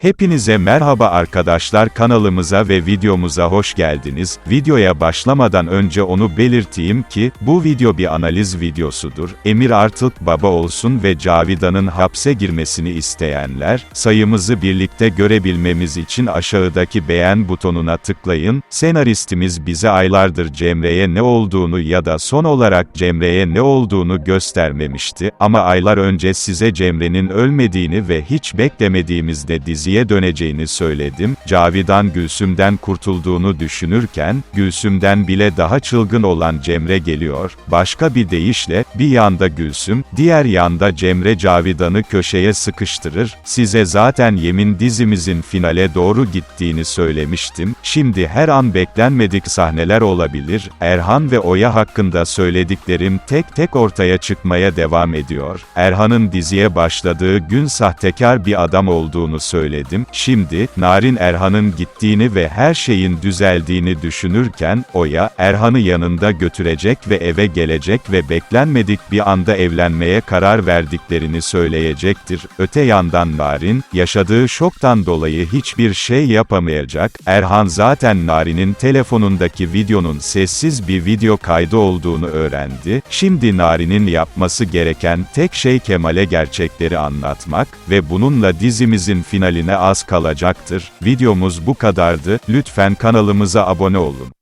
Hepinize merhaba arkadaşlar kanalımıza ve videomuza hoş geldiniz. Videoya başlamadan önce onu belirteyim ki, bu video bir analiz videosudur. Emir artık baba olsun ve Cavidan'ın hapse girmesini isteyenler, sayımızı birlikte görebilmemiz için aşağıdaki beğen butonuna tıklayın. Senaristimiz bize aylardır Cemre'ye ne olduğunu ya da son olarak Cemre'ye ne olduğunu göstermemişti, ama aylar önce size Cemre'nin ölmediğini ve hiç beklemediğimizde diziye döneceğini söyledim. Cavidan Gülsüm'den kurtulduğunu düşünürken, Gülsüm'den bile daha çılgın olan Cemre geliyor. Başka bir deyişle, bir yanda Gülsüm, diğer yanda Cemre Cavidan'ı köşeye sıkıştırır. Size zaten Yemin dizimizin finale doğru gittiğini söylemiştim. Şimdi her an beklenmedik sahneler olabilir. Erhan ve Oya hakkında söylediklerim tek tek ortaya çıkmaya devam ediyor. Erhan'ın diziye başladığı gün sahtekar bir adam olduğunu söyledim. Şimdi, Narin Erhan'ın gittiğini ve her şeyin düzeldiğini düşünürken, Oya, Erhan'ı yanında götürecek ve eve gelecek ve beklenmedik bir anda evlenmeye karar verdiklerini söyleyecektir. Öte yandan Narin, yaşadığı şoktan dolayı hiçbir şey yapamayacak. Erhan zaten Narin'in telefonundaki videonun sessiz bir video kaydı olduğunu öğrendi. Şimdi Narin'in yapması gereken tek şey Kemal'e gerçekleri anlatmak ve bununla dizimizin finaline az kalacaktır. Videomuz bu kadardı. Lütfen kanalımıza abone olun.